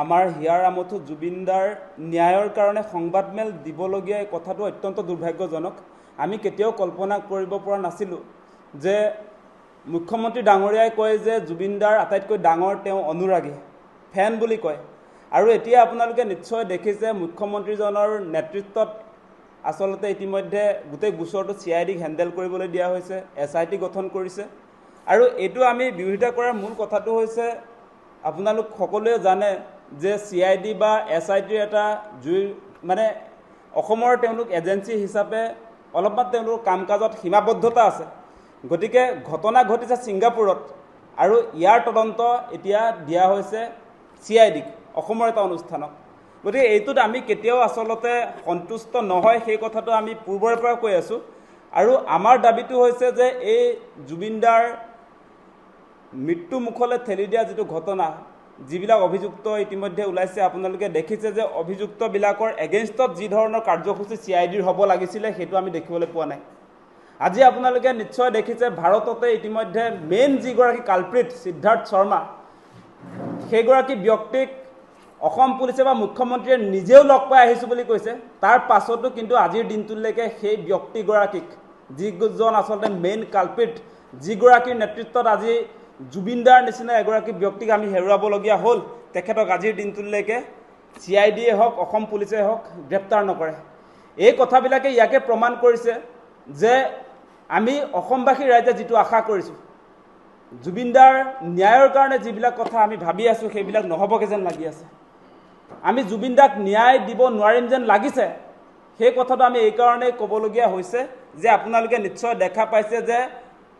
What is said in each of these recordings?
আমাৰ হিয়াৰ আমঠু জুবিনদাৰ ন্যায়ৰ কাৰণে সংবাদমেল দিবলগীয়া এই কথাটো অত্যন্ত দুৰ্ভাগ্যজনক। আমি কেতিয়াও কল্পনা কৰিব পৰা নাছিলোঁ যে মুখ্যমন্ত্ৰী ডাঙৰীয়াই কয় যে জুবিনদাৰ আটাইতকৈ ডাঙৰ তেওঁ অনুৰাগী ফেন বুলি কয়। আৰু এতিয়া আপোনালোকে নিশ্চয় দেখিছে মুখ্যমন্ত্ৰীজনৰ নেতৃত্বত আচলতে ইতিমধ্যে গোটেই গোচৰটো চি আই ডিক হেণ্ডেল কৰিবলৈ দিয়া হৈছে এছ আই টি গঠন কৰিছে। আৰু এইটো আমি বিৰোধিতা কৰাৰ মূল কথাটো হৈছে আপোনালোক সকলোৱে জানে যে চি আই ডি বা এছ আই টিৰ এটা জুই মানে অসমৰ তেওঁলোক এজেঞ্চি হিচাপে অলপমান তেওঁলোকৰ কাম কাজত সীমাবদ্ধতা আছে। গতিকে ঘটনা ঘটিছে ছিংগাপুৰত আৰু ইয়াৰ তদন্ত এতিয়া দিয়া হৈছে চি আই ডিক অসমৰ এটা অনুষ্ঠানক গতিকে এইটোত আমি কেতিয়াও আচলতে সন্তুষ্ট নহয় সেই কথাটো আমি পূৰ্বৰে পৰা কৈ আছোঁ। আৰু আমাৰ দাবীটো হৈছে যে এই জুবিনদাৰ মৃত্যু মুখলৈ ঠেলি দিয়া যিটো ঘটনা যিবিলাক অভিযুক্ত ইতিমধ্যে ওলাইছে আপোনালোকে দেখিছে যে অভিযুক্তবিলাকৰ এগেইনষ্টত যি ধৰণৰ কাৰ্যসূচী চি আই ডিৰ হ'ব লাগিছিলে সেইটো আমি দেখিবলৈ পোৱা নাই। আজি আপোনালোকে নিশ্চয় দেখিছে ভাৰততে ইতিমধ্যে মেইন যিগৰাকী কালপ্ৰিট সিদ্ধাৰ্থ শৰ্মা সেইগৰাকী ব্যক্তিক অসম পুলিচে বা মুখ্যমন্ত্ৰীয়ে নিজেও লগ পাই আহিছোঁ বুলি কৈছে। তাৰ পাছতো কিন্তু আজিৰ দিনটোলৈকে সেই ব্যক্তিগৰাকীক যিজন আচলতে মেইন কালপিট যিগৰাকীৰ নেতৃত্বত আজি জুবিনদাৰ নিচিনা এগৰাকী ব্যক্তিক আমি হেৰুৱাবলগীয়া হ'ল। তেখেতক আজিৰ দিনটোলৈকে চি আই ডিয়ে হওক অসম পুলিচে হওক গ্ৰেপ্তাৰ নকৰে। এই কথাবিলাকে ইয়াকে প্ৰমাণ কৰিছে যে আমি অসমবাসী ৰাইজে যিটো আশা কৰিছোঁ জুবিনদাৰ ন্যায়ৰ কাৰণে যিবিলাক কথা আমি ভাবি আছোঁ সেইবিলাক নহ'বগৈ যেন লাগি আছে। আমি জুবিনদাক ন্যায় দিব নোৱাৰিম যেন লাগিছে সেই কথাটো আমি এইকাৰণেই ক'বলগীয়া হৈছে যে আপোনালোকে নিশ্চয় দেখা পাইছে যে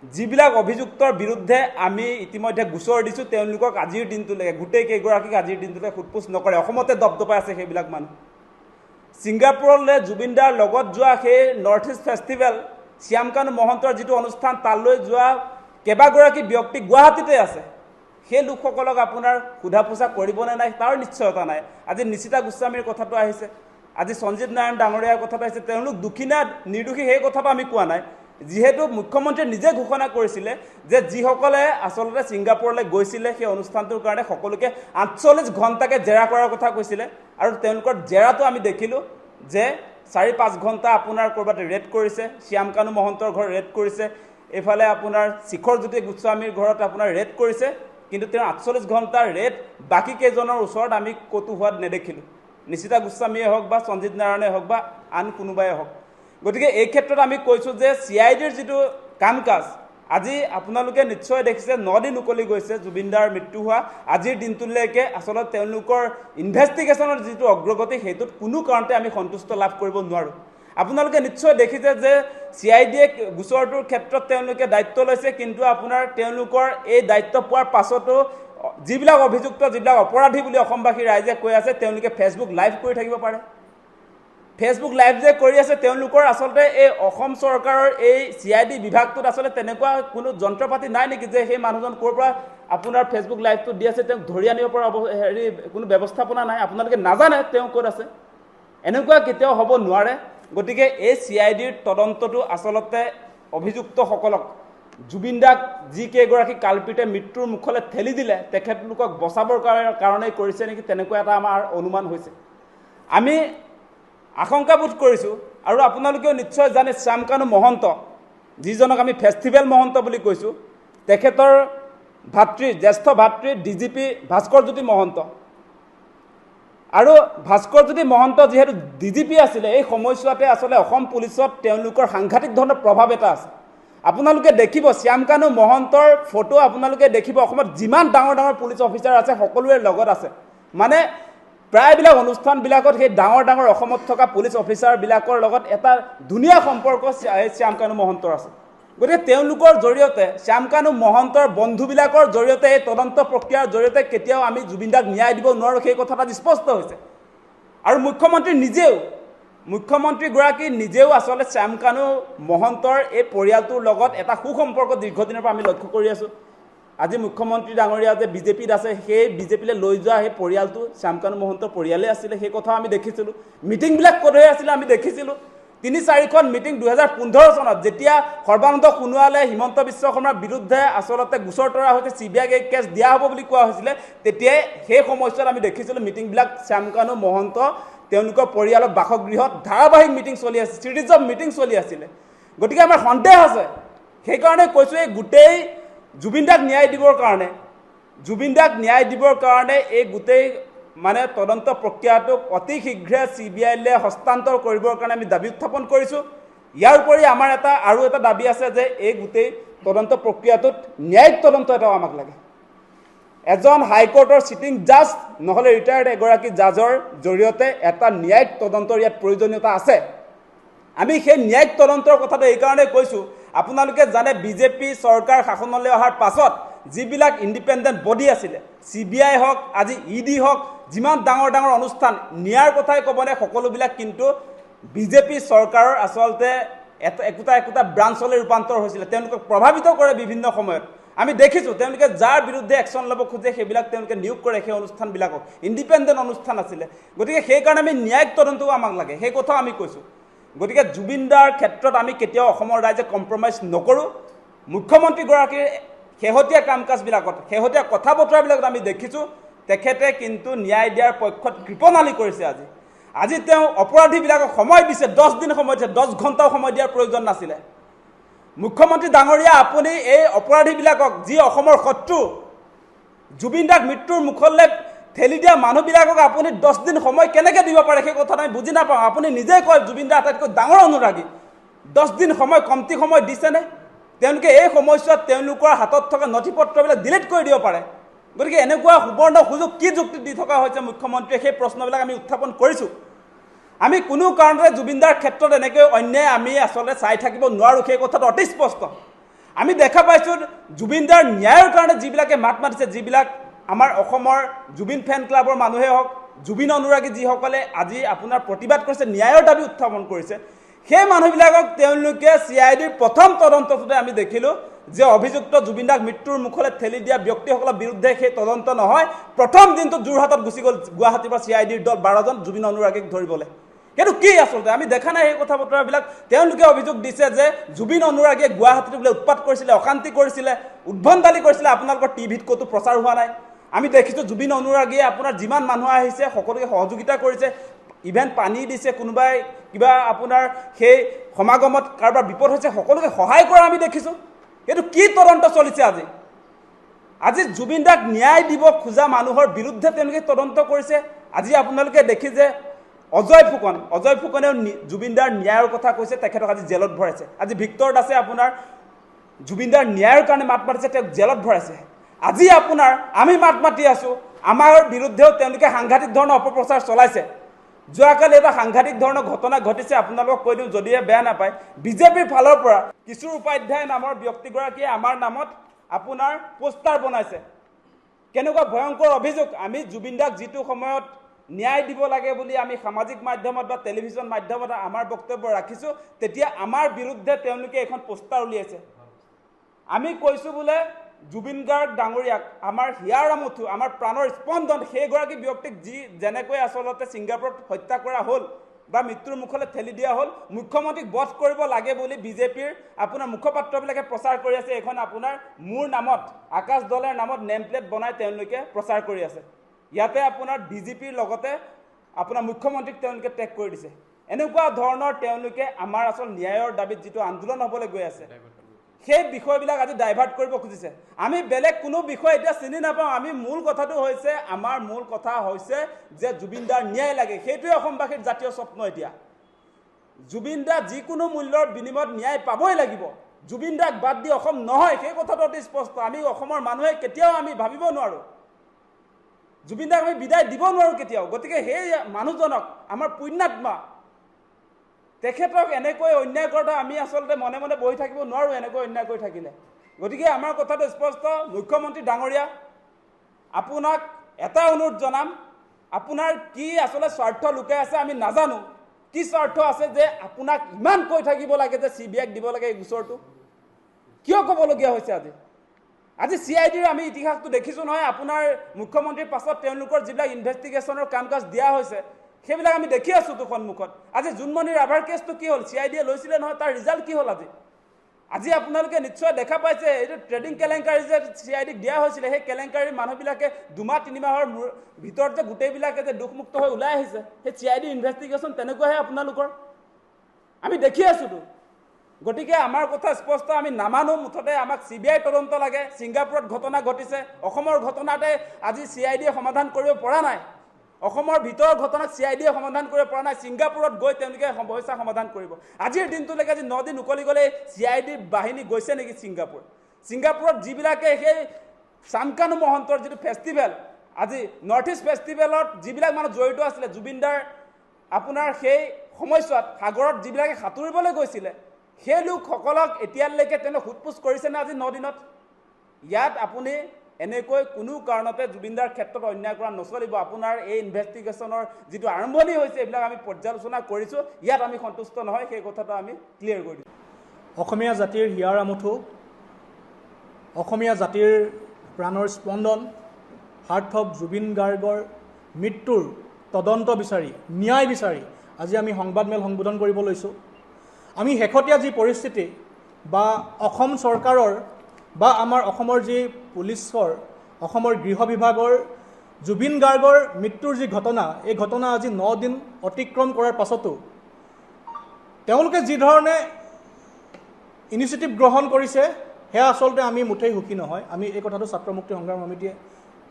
যিবিলাক অভিযুক্তৰ বিৰুদ্ধে আমি ইতিমধ্যে গোচৰ দিছোঁ তেওঁলোকক আজিৰ দিনটোলৈকে গোটেই কেইগৰাকীক আজিৰ দিনটোলৈকে সোধপোছ নকৰে। অসমতে দপদপাই আছে সেইবিলাক মানুহ। ছিংগাপুৰলৈ জুবিনদাৰ লগত যোৱা সেই নৰ্থ ইষ্ট ফেষ্টিভেল শ্যামকানু মহন্তৰ যিটো অনুষ্ঠান তালৈ যোৱা কেইবাগৰাকী ব্যক্তি গুৱাহাটীতে আছে। সেই লোকসকলক আপোনাৰ সোধা পোছা কৰিবনে নাই? তাৰ নিশ্চয়তা নাই। আজি নিশিতা গোস্বামীৰ কথাটো আহিছে। আজি সঞ্জীৱ নাৰায়ণ ডাঙৰীয়াৰ কথাটো আহিছে। তেওঁলোক দোষী নে নিৰ্দোষী সেই কথাটো আমি কোৱা নাই। যিহেতু মুখ্যমন্ত্ৰীয়ে নিজে ঘোষণা কৰিছিলে যে যিসকলে আচলতে ছিংগাপুৰলৈ গৈছিলে সেই অনুষ্ঠানটোৰ কাৰণে সকলোকে আঠচল্লিছ ঘণ্টাকৈ জেৰা কৰাৰ কথা কৈছিলে আৰু তেওঁলোকৰ জেৰাটো আমি দেখিলোঁ যে চাৰি পাঁচ ঘণ্টা আপোনাৰ ক'ৰবাত ৰেড কৰিছে শ্যামকানু মহন্তৰ ঘৰ ৰেড কৰিছে এইফালে আপোনাৰ শিখৰজ্যোতি গোস্বামীৰ ঘৰত আপোনাৰ ৰেড কৰিছে কিন্তু তেওঁ আঠচল্লিছ ঘণ্টাৰ ৰেড বাকী কেইজনৰ ওচৰত আমি ক'তো হোৱাত নেদেখিলোঁ। নিশিতা গোস্বামীয়ে হওক বা সঞ্জিত নাৰায়ণে হওক বা আন কোনোবাই হওক। গতিকে এই ক্ষেত্ৰত আমি কৈছোঁ যে চি আই ডিৰ যিটো কাম কাজ আজি আপোনালোকে নিশ্চয় দেখিছে নদিন উকলি গৈছে জুবিনদাৰ মৃত্যু হোৱা। আজিৰ দিনটোলৈকে আচলতে তেওঁলোকৰ ইনভেষ্টিগেশ্যনৰ যিটো অগ্ৰগতি সেইটোত কোনো কাৰণতে আমি সন্তুষ্ট লাভ কৰিব নোৱাৰোঁ। আপোনালোকে নিশ্চয় দেখিছে যে চি আই ডিয়ে গোচৰটোৰ ক্ষেত্ৰত তেওঁলোকে দায়িত্ব লৈছে কিন্তু আপোনাৰ তেওঁলোকৰ এই দায়িত্ব পোৱাৰ পাছতো যিবিলাক অভিযুক্ত যিবিলাক অপৰাধী বুলি অসমবাসী ৰাইজে কৈ আছে তেওঁলোকে ফেচবুক লাইভ কৰি থাকিব পাৰে। ফেচবুক লাইভ যে কৰি আছে তেওঁলোকৰ আচলতে এই অসম চৰকাৰৰ এই চি আই ডি বিভাগটোত আচলতে তেনেকুৱা কোনো যন্ত্ৰ পাতি নাই নেকি যে সেই মানুহজন ক'ৰ পৰা আপোনাৰ ফেচবুক লাইভটো দি আছে তেওঁক ধৰি আনিব পৰা হেৰি কোনো ব্যৱস্থাপনা নাই আপোনালোকে নাজানে তেওঁ ক'ত আছে? এনেকুৱা কেতিয়াও হ'ব নোৱাৰে। গতিকে এই চি আই ডিৰ তদন্তটো আচলতে অভিযুক্তসকলক জুবিনদাক যিকেইগৰাকী কালপিতে মৃত্যুৰ মুখলৈ ঠেলি দিলে তেখেতলোকক বচাবৰ কাৰণে- কৰিছে নেকি তেনেকুৱা এটা আমাৰ অনুমান হৈছে। আমি আশংকাবোধ কৰিছোঁ। আৰু আপোনালোকেও নিশ্চয় জানে শ্যামকানু মহন্ত যিজনক আমি ফেষ্টিভেল মহন্ত বুলি কৈছোঁ। তেখেতৰ ভাতৃ জ্যেষ্ঠ ভাতৃ D G P Bhaskarjyoti Mahanta. আৰু ভাস্কৰজ্যোতি মহন্ত যিহেতু ডি জি পি আছিলে এই সময়ছোৱাতে আচলতে অসম পুলিচত তেওঁলোকৰ সাংঘাতিক ধৰণৰ প্ৰভাৱ এটা আছে। আপোনালোকে দেখিব শ্যামকানু মহন্তৰ ফটো আপোনালোকে দেখিব অসমত যিমান ডাঙৰ ডাঙৰ পুলিচ অফিচাৰ আছে সকলোৰে লগত আছে। মানে প্ৰায়বিলাক অনুষ্ঠানবিলাকত সেই ডাঙৰ ডাঙৰ অসমত থকা পুলিচ অফিচাৰবিলাকৰ লগত এটা ধুনীয়া সম্পৰ্ক শ্যামকানু মহন্তৰ আছে। গতিকে তেওঁলোকৰ জৰিয়তে শ্যামকানু মহন্তৰ বন্ধুবিলাকৰ জৰিয়তে এই তদন্ত প্ৰক্ৰিয়াৰ জৰিয়তে কেতিয়াও আমি জুবিনদাক ন্যায় দিব নোৱাৰোঁ সেই কথাটো আজি স্পষ্ট হৈছে। আৰু মুখ্যমন্ত্ৰী নিজেও মুখ্যমন্ত্ৰীগৰাকী নিজেও আচলতে শ্যামকানু মহন্তৰ এই পৰিয়ালটোৰ লগত এটা সুসম্পৰ্ক দীৰ্ঘদিনৰ পৰা আমি লক্ষ্য কৰি আছোঁ। আজি মুখ্যমন্ত্ৰী ডাঙৰীয়া যে বিজেপিত আছে সেই বিজেপিলৈ লৈ যোৱা সেই পৰিয়ালটো শ্যামকানু মহন্তৰ পৰিয়ালেই আছিলে সেই কথাও আমি দেখিছিলোঁ। মিটিংবিলাক ক'ত হৈ আছিলে আমি দেখিছিলোঁ। তিনি চাৰিখন মিটিং দুহেজাৰ পোন্ধৰ চনত যেতিয়া সৰ্বানন্দ সোণোৱালে হিমন্ত বিশ্ব শৰ্মাৰ বিৰুদ্ধে আচলতে গোচৰ তৰা হৈছে চি বি আইক এই কেছ দিয়া হ'ব বুলি কোৱা হৈছিলে তেতিয়াই সেই সময়ছোৱাত আমি দেখিছিলোঁ মিটিংবিলাক শ্যামকানু মহন্ত তেওঁলোকৰ পৰিয়ালৰ বাসগৃহত ধাৰাবাহিক মিটিং চলি আছিল ছিৰিজ অফ মিটিং চলি আছিলে। গতিকে আমাৰ সন্দেহ আছে। সেইকাৰণে কৈছোঁ এই গোটেই জুবিন দাক ন্যায় দিবৰ কাৰণে জুবিন দাক ন্যায় দিবৰ কাৰণে এই গোটেই মানে তদন্ত প্ৰক্ৰিয়াটোক অতি শীঘ্ৰে চি বি আইলৈ হস্তান্তৰ কৰিবৰ কাৰণে আমি দাবী উত্থাপন কৰিছোঁ। ইয়াৰ উপৰি আমাৰ এটা আৰু এটা দাবী আছে যে এই গোটেই তদন্ত প্ৰক্ৰিয়াটোত ন্যায়িক তদন্ত এটাও আমাক লাগে। এজন হাইকোৰ্টৰ চিটিং জাজ নহ'লে ৰিটায়াৰ্ড এগৰাকী জাজৰ জৰিয়তে এটা ন্যায়িক তদন্তৰ ইয়াত প্ৰয়োজনীয়তা আছে। আমি সেই ন্যায়িক তদন্তৰ কথাটো এইকাৰণে কৈছোঁ আপোনালোকে জানে বিজেপি চৰকাৰ শাসনলৈ অহাৰ পাছত যিবিলাক ইণ্ডিপেণ্ডেণ্ট বডি আছিলে চি বি আই হওক আজি ই ডি হওক যিমান ডাঙৰ ডাঙৰ অনুষ্ঠান নিয়াৰ কথাই ক'বনে সকলোবিলাক কিন্তু বিজেপি চৰকাৰৰ আচলতে একোটা একোটা ব্ৰাঞ্চলৈ ৰূপান্তৰ হৈছিলে তেওঁলোকক প্ৰভাৱিত কৰে বিভিন্ন সময়ত। আমি দেখিছোঁ তেওঁলোকে যাৰ বিৰুদ্ধে একশ্যন ল'ব খোজে সেইবিলাক তেওঁলোকে নিয়োগ কৰে সেই অনুষ্ঠানবিলাকক। ইণ্ডিপেণ্ডেণ্ট অনুষ্ঠান আছিলে। গতিকে সেইকাৰণে আমি ন্যায়িক তদন্তও আমাক লাগে সেই কথাও আমি কৈছোঁ। গতিকে জুবিন দাৰ ক্ষেত্ৰত আমি কেতিয়াও অসমৰ ৰাইজে কম্প্ৰমাইজ নকৰোঁ। মুখ্যমন্ত্ৰীগৰাকীৰ শেহতীয়া কাম কাজবিলাকত শেহতীয়া কথা বতৰাবিলাকত আমি দেখিছোঁ তেখেতে কিন্তু ন্যায় দিয়াৰ পক্ষত কৃপণালী কৰিছে আজি। আজি তেওঁ অপৰাধীবিলাকক সময় দিছে দহ দিন সময় দিছে দহ ঘণ্টাও সময় দিয়াৰ প্ৰয়োজন নাছিলে। মুখ্যমন্ত্ৰী ডাঙৰীয়া আপুনি এই অপৰাধীবিলাকক যি অসমৰ শত্ৰু জুবিন দাক মৃত্যুৰ মুখলৈ ঠেলি দিয়া মানুহবিলাকক আপুনি দহ দিন সময় কেনেকৈ দিব পাৰে সেই কথাটো আমি বুজি নাপাওঁ। আপুনি নিজেই কয় জুবিন দা আটাইতকৈ ডাঙৰ অনুৰাগী। দহ দিন সময় কমটি সময় দিছেনে তেওঁলোকে এই সময়ছোৱাত তেওঁলোকৰ হাতত থকা নথি পত্ৰবিলাক ডিলিট কৰি দিব পাৰে। গতিকে এনেকুৱা সুবৰ্ণ সুযোগ কি যুক্তি দি থকা হৈছে মুখ্যমন্ত্ৰীয়ে সেই প্ৰশ্নবিলাক আমি উত্থাপন কৰিছোঁ। আমি কোনো কাৰণতে জুবিনদাৰ ক্ষেত্ৰত এনেকৈ অন্যায় আমি আচলতে চাই থাকিব নোৱাৰোঁ সেই কথাটো অতি স্পষ্ট। আমি দেখা পাইছোঁ জুবিনদাৰ ন্যায়ৰ কাৰণে যিবিলাকে মাত মাতিছে যিবিলাক আমাৰ অসমৰ জুবিন ফেন ক্লাবৰ মানুহে হওক জুবিন অনুৰাগী যিসকলে আজি আপোনাৰ প্ৰতিবাদ কৰিছে ন্যায়ৰ দাবী উত্থাপন কৰিছে সেই মানুহবিলাকক তেওঁলোকে চি আই ডিৰ প্ৰথম তদন্তটোতে আমি দেখিলোঁ যে অভিযুক্ত জুবিন দাক মৃত্যুৰ মুখলৈ ঠেলি দিয়া ব্যক্তিসকলৰ বিৰুদ্ধে সেই তদন্ত নহয় প্ৰথম দিনটো যোৰহাটত গুচি গ'ল গুৱাহাটীৰ পৰা চি আই ডিৰ দল বাৰজন জুবিন অনুৰাগীক ধৰিবলৈ। সেইটো কি আচলতে? আমি দেখা নাই সেই কথা বতৰাবিলাক তেওঁলোকে অভিযোগ দিছে যে জুবিন অনুৰাগীয়ে গুৱাহাটীত বোলে উৎপাত কৰিছিলে অশান্তি কৰিছিলে উদ্ভণ্ডালি কৰিছিলে। আপোনালোকৰ টিভিত ক'তো প্ৰচাৰ হোৱা নাই। আমি দেখিছোঁ জুবিন অনুৰাগীয়ে আপোনাৰ যিমান মানুহ আহিছে সকলোকে সহযোগিতা কৰিছে ইভেন পানী দিছে কোনোবাই কিবা আপোনাৰ সেই সমাগমত কাৰোবাৰ বিপদ হৈছে সকলোকে সহায় কৰা আমি দেখিছোঁ। এইটো কি তদন্ত চলিছে আজি? আজি জুবিন দাক ন্যায় দিব খোজা মানুহৰ বিৰুদ্ধে তেওঁলোকে তদন্ত কৰিছে। আজি আপোনালোকে দেখিছে অজয় ফুকন অজয় ফুকনেও জুবিন দাৰ ন্যায়ৰ কথা কৈছে তেখেতক আজি জেলত ভৰাইছে। আজি ভিক্টৰ দাসে আপোনাৰ জুবিন দাৰ ন্যায়ৰ কাৰণে মাত মাতিছে তেওঁক জেলত ভৰাইছে। আজি আপোনাৰ আমি মাত মাতি আছোঁ আমাৰ বিৰুদ্ধেও তেওঁলোকে সাংঘাতিক ধৰণৰ অপপ্ৰচাৰ চলাইছে। যোৱাকালি এটা সাংঘাতিক ধৰণৰ ঘটনা ঘটিছে আপোনালোকক কৈ দিওঁ যদিহে বেয়া নাপায়। বিজেপিৰ ফালৰ পৰা কিশোৰ উপাধ্যায় নামৰ ব্যক্তিগৰাকীয়ে আমাৰ নামত আপোনাৰ পোষ্টাৰ বনাইছে। কেনেকুৱা ভয়ংকৰ অভিযোগ আমি জুবিন দাক যিটো সময়ত ন্যায় দিব লাগে বুলি আমি সামাজিক মাধ্যমত বা টেলিভিছন মাধ্যমত আমাৰ বক্তব্য ৰাখিছোঁ তেতিয়া আমাৰ বিৰুদ্ধে তেওঁলোকে এখন পোষ্টাৰ উলিয়াইছে। আমি কৈছোঁ বোলে জুবিন গাৰ্গ ডাঙৰীয়াক আমাৰ হিয়াৰ আমঠু আমাৰ প্ৰাণৰ স্পন্দন সেইগৰাকী ব্যক্তিক যি যেনেকৈ আচলতে ছিংগাপুৰত হত্যা কৰা হ'ল বা মৃত্যুৰ মুখলৈ ঠেলি দিয়া হ'ল মুখ্যমন্ত্ৰীক বধ কৰিব লাগে বুলি বিজেপিৰ আপোনাৰ মুখপাত্ৰবিলাকে প্ৰচাৰ কৰি আছে। এইখন আপোনাৰ মোৰ নামত আকাশ দলৰ নামত নেম প্লেট বনাই তেওঁলোকে প্ৰচাৰ কৰি আছে। ইয়াতে আপোনাৰ ডি জি পিৰ লগতে আপোনাৰ মুখ্যমন্ত্ৰীক তেওঁলোকে টেগ কৰি দিছে। এনেকুৱা ধৰণৰ তেওঁলোকে আমাৰ আচল ন্যায়ৰ দাবীত যিটো আন্দোলন হ'বলৈ গৈ আছে সেই বিষয়বিলাক আজি ডাইভাৰ্ট কৰিব খুজিছে। আমি বেলেগ কোনো বিষয় এতিয়া চিনি নাপাওঁ আমি মূল কথাটো হৈছে আমাৰ মূল কথা হৈছে যে জুবিন দাৰ ন্যায় লাগে। সেইটোৱে অসমবাসীৰ জাতীয় স্বপ্ন এতিয়া। জুবিন দা যিকোনো মূল্যৰ বিনিময়ত ন্যায় পাবই লাগিব। জুবিন দাক বাদ দি অসম নহয় সেই কথাটো অতি স্পষ্ট। আমি অসমৰ মানুহে কেতিয়াও আমি ভাবিব নোৱাৰোঁ। জুবিন দাক আমি বিদায় দিব নোৱাৰোঁ কেতিয়াও। গতিকে সেই মানুহজনক আমাৰ পুণ্যাত্মা তেখেতক এনেকৈ অন্যায় কৰোঁতে আমি আচলতে মনে মনে বহি থাকিব নোৱাৰোঁ এনেকৈ অন্যায় কৰি থাকিলে। গতিকে আমাৰ কথাটো স্পষ্ট মুখ্যমন্ত্ৰী ডাঙৰীয়া আপোনাক এটা অনুৰোধ জনাম আপোনাৰ কি আচলতে স্বাৰ্থ লুকাই আছে আমি নাজানো কি স্বাৰ্থ আছে যে আপোনাক ইমান কৈ থাকিব লাগে যে চি বি আইক দিব লাগে এই গোচৰটো? কিয় ক'বলগীয়া হৈছে আজি? আজি চি আই ডিৰ আমি ইতিহাসটো দেখিছোঁ নহয় আপোনাৰ মুখ্যমন্ত্ৰীৰ পাছত তেওঁলোকৰ যিবিলাক ইনভেষ্টিগেশ্যনৰ কাম কাজ দিয়া হৈছে সেইবিলাক আমি দেখি আছোঁ তো সন্মুখত আজি জোনমণি ৰাভাৰ কেছটো কি হ'ল? চি আই ডিয়ে লৈছিলে নহয় তাৰ ৰিজাল্ট কি হ'ল আজি? আজি আপোনালোকে নিশ্চয় দেখা পাইছে এইটো ট্ৰেডিং কেলেংকাৰী যে চি আই ডিক দিয়া হৈছিলে সেই কেলেংকাৰীৰ মানুহবিলাকে দুমাহ তিনিমাহৰ ভিতৰত যে গোটেইবিলাকে যে দুখমুক্ত হৈ ওলাই আহিছে সেই চি আই ডি ইনভেষ্টিগেশ্যন তেনেকুৱাহে আপোনালোকৰ? আমি দেখি আছোঁতো গতিকে আমাৰ কথা স্পষ্ট আমি নামানো মুঠতে আমাক চি বি আই তদন্ত লাগে ছিংগাপুৰত ঘটনা ঘটিছে অসমৰ ঘটনাতে আজি চি আই ডিয়ে সমাধান কৰিব পৰা নাই। অসমৰ ভিতৰৰ ঘটনাক চি আই ডিয়ে সমাধান কৰিব পৰা নাই ছিংগাপুৰত গৈ তেওঁলোকে সমস্যা সমাধান কৰিব। আজিৰ দিনটোলৈকে আজি ন দিন উকলি গ'লে চি আই ডিৰ বাহিনী গৈছে নেকি ছিংগাপুৰ? ছিংগাপুৰত যিবিলাকে সেই চামকানু মহন্তৰ যিটো ফেষ্টিভেল আজি নৰ্থ ইষ্ট ফেষ্টিভেলত যিবিলাক মানুহ জড়িত আছিলে জুবিনদাৰ আপোনাৰ সেই সময়ছোৱাত সাগৰত যিবিলাকে সাঁতুৰিবলৈ গৈছিলে সেই লোকসকলক এতিয়ালৈকে তেওঁ সোধ পোছ কৰিছেনে আজি ন দিনত? ইয়াত আপুনি এনেকৈ কোনো কাৰণতে জুবিনদাৰ ক্ষেত্ৰত অন্যায় কৰা নচলিব। আপোনাৰ এই ইনভেষ্টিগেশ্যনৰ যিটো আৰম্ভণি হৈছে এইবিলাক আমি পৰ্যালোচনা কৰিছোঁ। ইয়াত আমি সন্তুষ্ট নহয় সেই কথাটো আমি ক্লিয়াৰ কৰি দিছোঁ। অসমীয়া জাতিৰ হিয়াৰ আমঠু অসমীয়া জাতিৰ প্ৰাণৰ স্পন্দন সাৰ্থক জুবিন গাৰ্গৰ মৃত্যুৰ তদন্ত বিচাৰি ন্যায় বিচাৰি আজি আমি সংবাদমেল সম্বোধন কৰিব লৈছোঁ। আমি শেহতীয়া যি পৰিস্থিতি বা অসম চৰকাৰৰ বা আমাৰ অসমৰ যি পুলিচৰ অসমৰ গৃহ বিভাগৰ জুবিন গাৰ্গৰ মৃত্যুৰ যি ঘটনা এই ঘটনা আজি ন দিন অতিক্ৰম কৰাৰ পাছতো তেওঁলোকে যি ধৰণে ইনিচিয়েটিভ গ্ৰহণ কৰিছে সেয়া আচলতে আমি মুঠেই সুখী নহয়। আমি এই কথাটো ছাত্ৰ মুক্তি সংগ্ৰাম সমিতিয়ে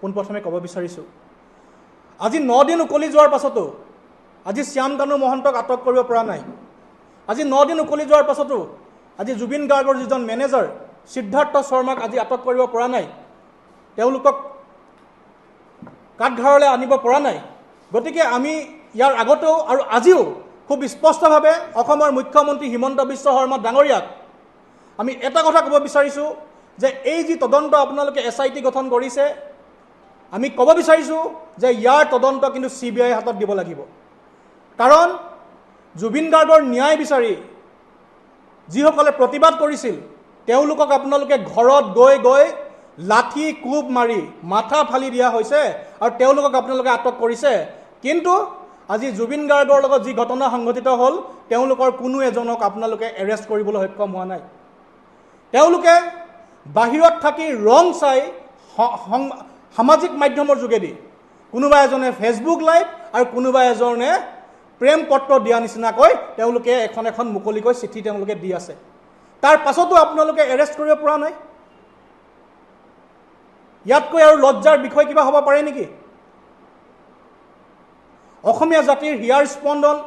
পোনপ্ৰথমে ক'ব বিচাৰিছোঁ। আজি ন দিন উকলি যোৱাৰ পাছতো আজি শ্যাম কানু মহন্তক আটক কৰিব পৰা নাই। আজি ন দিন উকলি যোৱাৰ পাছতো আজি জুবিন গাৰ্গৰ যিজন মেনেজাৰ সিদ্ধাৰ্থ শৰ্মাক আজি আটক কৰিব পৰা নাই। তেওঁলোকক কাঠঘাৰলৈ আনিব পৰা নাই। গতিকে আমি ইয়াৰ আগতেও আৰু আজিও খুব স্পষ্টভাৱে অসমৰ মুখ্যমন্ত্ৰী হিমন্ত বিশ্ব শৰ্মা ডাঙৰীয়াক আমি এটা কথা ক'ব বিচাৰিছোঁ যে এই যি তদন্ত আপোনালোকে এছ আই টি গঠন কৰিছে আমি ক'ব বিচাৰিছোঁ যে ইয়াৰ তদন্ত কিন্তু চি বি আইৰ হাতত দিব লাগিব। কাৰণ জুবিন গাৰ্গৰ ন্যায় বিচাৰি যিসকলে প্ৰতিবাদ কৰিছিল তেওঁলোকক আপোনালোকে ঘৰত গৈ গৈ লাঠি কোব মাৰি মাথা ফালি দিয়া হৈছে আৰু তেওঁলোকক আপোনালোকে আটক কৰিছে। কিন্তু আজি জুবিন গাৰ্গৰ লগত যি ঘটনা সংঘটিত হ'ল তেওঁলোকৰ কোনো এজনক আপোনালোকে এৰেষ্ট কৰিবলৈ সক্ষম হোৱা নাই। তেওঁলোকে বাহিৰত থাকি ৰং চাই সামাজিক মাধ্যমৰ যোগেদি কোনোবা এজনে ফেচবুক লাইভ আৰু কোনোবা এজনে প্ৰেম পত্ৰ দিয়া নিচিনাকৈ তেওঁলোকে এখন এখন মুকলিকৈ চিঠি তেওঁলোকে দি আছে। তাৰ পাছতো আপোনালোকে এৰেষ্ট কৰিব পৰা নাই? ইয়াতকৈ আৰু লজ্জাৰ বিষয় কিবা হ'ব পাৰে নেকি? অসমীয়া জাতিৰ হিয়াৰ স্পন্দন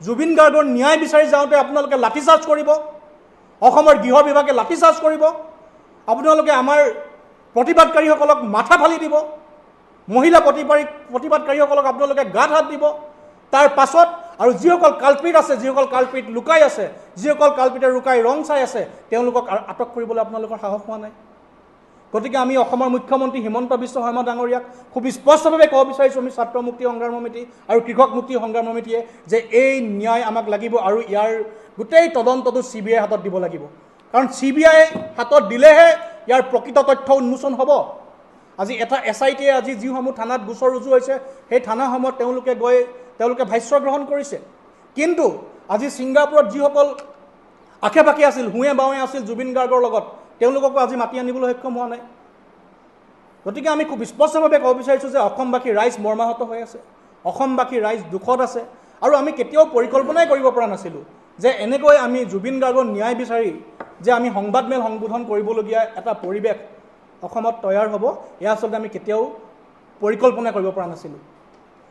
জুবিন গাৰ্গৰ ন্যায় বিচাৰি যাওঁতে আপোনালোকে লাঠিচাৰ্জ কৰিব অসমৰ গৃহ বিভাগে লাঠিচাৰ্জ কৰিব আপোনালোকে আমাৰ প্ৰতিবাদকাৰীসকলক মাথা ফালি দিব মহিলা প্ৰতিবাদী প্ৰতিবাদকাৰীসকলক আপোনালোকে গাত হাত দিব তাৰ পাছত আৰু যিসকল কালপিত আছে যিসকল কালপিত লুকাই আছে যিসকল কালপিতে লুকাই ৰং চাই আছে তেওঁলোকক আটক কৰিবলৈ আপোনালোকৰ সাহস হোৱা নাই। গতিকে আমি অসমৰ মুখ্যমন্ত্ৰী হিমন্ত বিশ্ব শৰ্মা ডাঙৰীয়াক খুব স্পষ্টভাৱে ক'ব বিচাৰিছোঁ আমি ছাত্ৰ মুক্তি সংগ্ৰাম সমিতি আৰু কৃষক মুক্তি সংগ্ৰাম সমিতিয়ে যে এই ন্যায় আমাক লাগিব আৰু ইয়াৰ গোটেই তদন্তটো চি বি আইৰ হাতত দিব লাগিব। কাৰণ চি বি আই হাতত দিলেহে ইয়াৰ প্ৰকৃত তথ্য উন্মোচন হ'ব। আজি এটা এছ আই টিয়ে আজি যিসমূহ থানাত গোচৰ ৰুজু হৈছে সেই থানাসমূহত তেওঁলোকে গৈ তেওঁলোকে ভাষ্য গ্ৰহণ কৰিছে। কিন্তু আজি ছিংগাপুৰত যিসকল আশে পাশে আছিল হুৱে বাৱে আছিল জুবিন গাৰ্গৰ লগত তেওঁলোককো আজি মাতি আনিবলৈ সক্ষম হোৱা নাই। গতিকে আমি খুব স্পষ্টভাৱে ক'ব বিচাৰিছোঁ যে অসমবাসী ৰাইজ মৰ্মাহত হৈ আছে। অসমবাসী ৰাইজ দুখত আছে। আৰু আমি কেতিয়াও পৰিকল্পনাই কৰিব পৰা নাছিলোঁ যে এনেকৈ আমি জুবিন গাৰ্গৰ ন্যায় বিচাৰি যে আমি সংবাদমেল সম্বোধন কৰিবলগীয়া এটা পৰিৱেশ অসমত তৈয়াৰ হ'ব এয়া আচলতে আমি কেতিয়াও পৰিকল্পনা কৰিব পৰা নাছিলোঁ।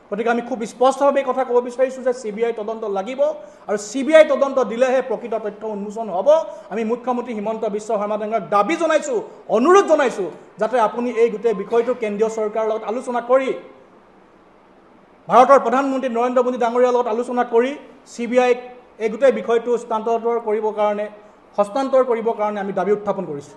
গতিকে আমি খুব স্পষ্টভাৱে এই কথা ক'ব বিচাৰিছোঁ যে চি বি আই তদন্ত লাগিব আৰু চি বি আই তদন্ত দিলেহে প্ৰকৃত তথ্য উন্মোচন হ'ব। আমি মুখ্যমন্ত্ৰী হিমন্ত বিশ্ব শৰ্মা ডাঙৰীয়াক দাবী জনাইছোঁ অনুৰোধ জনাইছোঁ যাতে আপুনি এই গোটেই বিষয়টো কেন্দ্ৰীয় চৰকাৰৰ লগত আলোচনা কৰি ভাৰতৰ প্ৰধানমন্ত্ৰী নৰেন্দ্ৰ মোদী ডাঙৰীয়াৰ লগত আলোচনা কৰি চি বি আইক এই গোটেই বিষয়টো স্থানান্তৰ কৰিবৰ কাৰণে হস্তান্তৰ কৰিবৰ কাৰণে আমি দাবী উত্থাপন কৰিছোঁ।